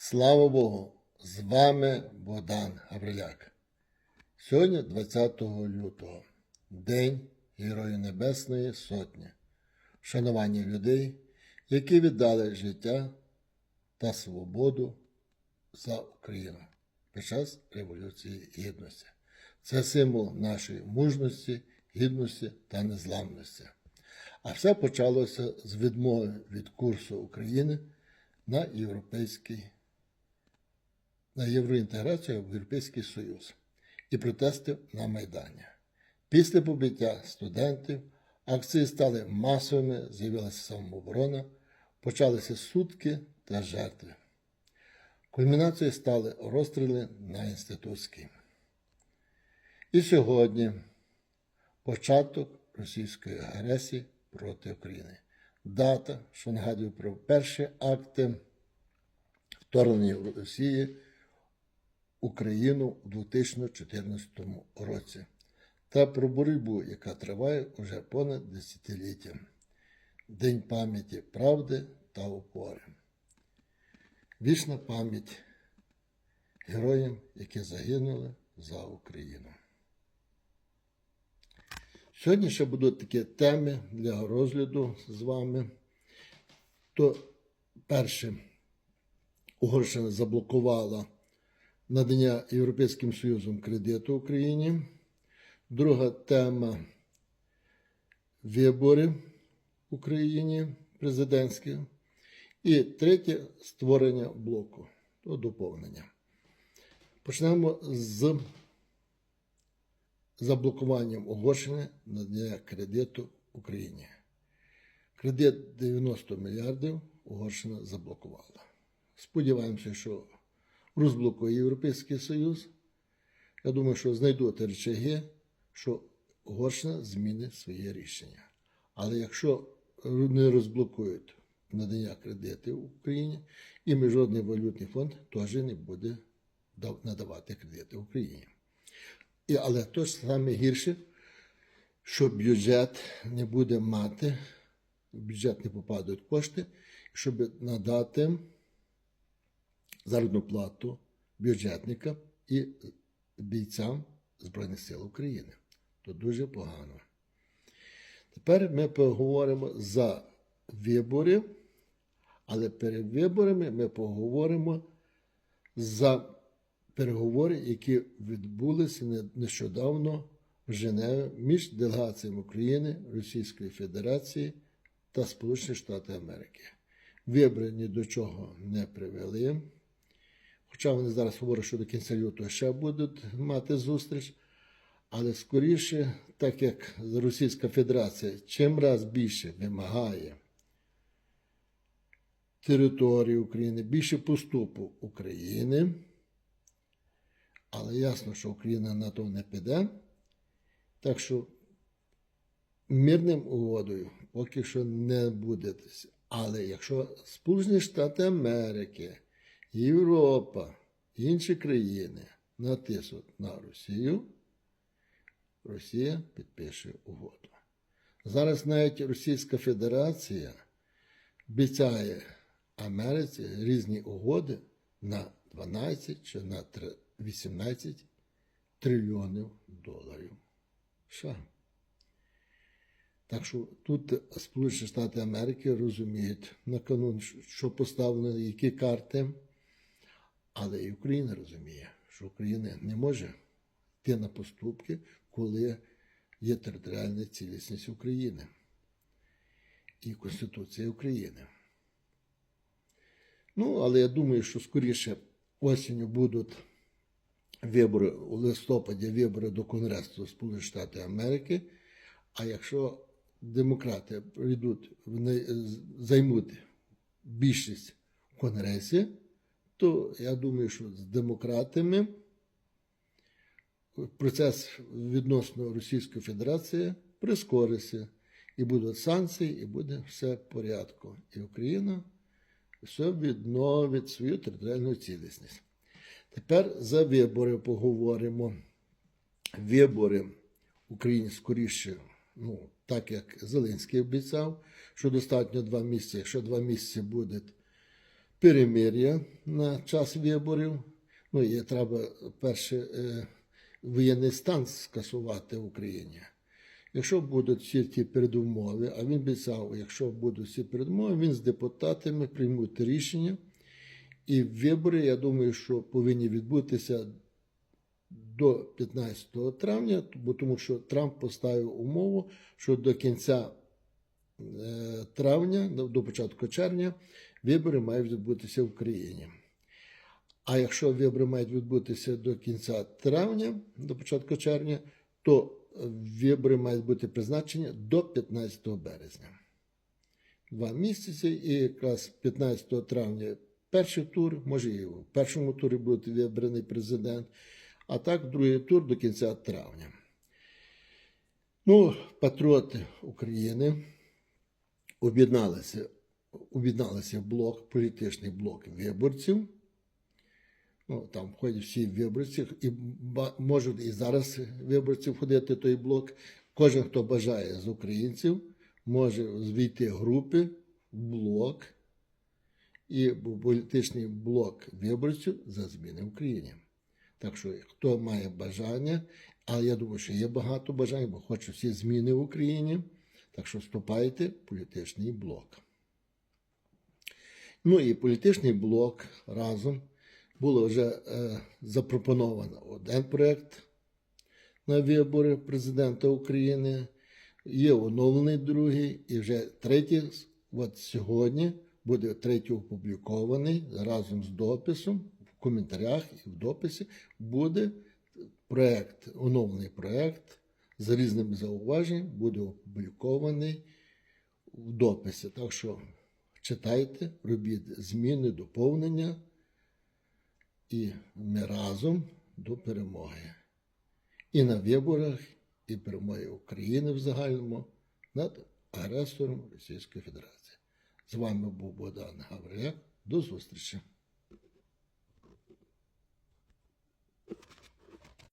Слава Богу! З вами Богдан Гавриляк. Сьогодні 20 лютого, День Героїв Небесної Сотні, вшанування людей, які віддали життя та свободу за Україну під час Революції Гідності. Це символ нашої мужності, гідності та незламності. А все почалося з відмови від курсу України на європейський на євроінтеграцію в Європейський Союз і протестів на Майдані. Після побиття студентів акції стали масовими, з'явилася самооборона, почалися сутки та жертви. Кульмінацією стали розстріли на інститутській. І сьогодні початок російської агресії проти України. Дата, що нагадує про перші акти вторгнення Росії Україну у 2014 році та про боротьбу, яка триває уже понад десятиліття. День пам'яті правди та опори. Вічна пам'ять героям, які загинули за Україну. Сьогодні ще будуть такі теми для розгляду з вами. То перше, Угорщина заблокувала надання Європейським Союзом кредиту Україні. Друга тема вибори в Україні президентські. І третє створення блоку, то доповнення. Почнемо з заблокуванням Угорщини надання кредиту Україні. Кредит 90 мільярдів Угорщина заблокувала. Сподіваємося, що розблокує Європейський Союз. Я думаю, що знайдуть речаги, що Угорщина змінить своє рішення. Але якщо не розблокують надання кредитів Україні, і Міжнародний валютний фонд теж не буде надавати кредити Україні. І, але то ж саме гірше, що бюджет не буде мати, в бюджет не попадають кошти, щоб надати заробітну плату бюджетникам і бійцям Збройних сил України. То дуже погано. Тепер ми поговоримо за вибори, але перед виборами ми поговоримо за переговори, які відбулися нещодавно в Женеві між делегаціями України, Російської Федерації та Сполучених Штатів Америки. Вибори ні до чого не привели. Хоча вони зараз говорять, що до кінця лютого ще будуть мати зустріч. Але скоріше, так як Російська Федерація чим раз більше вимагає території України, більше поступу України, але ясно, що Україна на то не піде. Так що мирним угодою поки що не буде. Але якщо Сполучені Штати Америки, Європа, інші країни натиснуть на Росію, Росія підпише угоду. Зараз навіть Російська Федерація обіцяє Америці різні угоди на 12 чи на 18 трильйонів доларів. США. Так що тут Сполучені Штати Америки розуміють на канун, що поставлено, які карти, але і Україна розуміє, що Україна не може йти на поступки, коли є територіальна цілісність України і Конституція України. Ну, але я думаю, що скоріше осінню будуть вибори у листопаді вибори до Конгресу Сполучених Штатів Америки. А якщо демократи прийдуть, займуть більшість в Конгресі, то я думаю, що з демократами процес відносно Російської Федерації прискориться. І будуть санкції, і буде все в порядку. І Україна все відновить свою територіальну цілісність. Тепер за вибори поговоримо. Вибори Україні скоріше, ну, так як Зеленський обіцяв, що достатньо два місяці. Якщо два місяці буде перемир'я на час виборів. Ну, і треба перше е, воєнний стан скасувати в Україні. Якщо будуть всі ті передумови, а він обіцяв, якщо будуть всі передумови, він з депутатами приймуть рішення. І вибори, я думаю, що повинні відбутися до 15 травня, бо тому що Трамп поставив умову, що до кінця е, травня, до початку червня, вибори мають відбутися в Україні. А якщо вибори мають відбутися до кінця травня, до початку червня, то вибори мають бути призначені до 15 березня. Два місяці, і якраз 15 травня перший тур, може і в першому турі буде вибраний президент, а так другий тур до кінця травня. Ну, патріоти України об'єдналися, об'єдналися блок, політичний блок виборців. Ну, там входять всі виборці, і можуть і зараз виборці входити в той блок. Кожен, хто бажає з українців, може звійти групи блок і політичний блок виборців за зміни в Україні. Так що, хто має бажання, але я думаю, що є багато бажань, бо хочуть всі зміни в Україні. Так що вступайте в політичний блок. Ну і політичний блок разом було вже е, запропоновано один проєкт на вибори президента України. Є оновлений другий, і вже третій, от сьогодні буде третій опублікований разом з дописом в коментарях і в дописі буде проєкт, оновлений проєкт з різними зауваженнями, буде опублікований в дописі. Так що читайте, робіть зміни, доповнення, і ми разом до перемоги. І на виборах, і перемоги України в загальному над агресором Російської Федерації. З вами був Богдан Гавриляк. До зустрічі!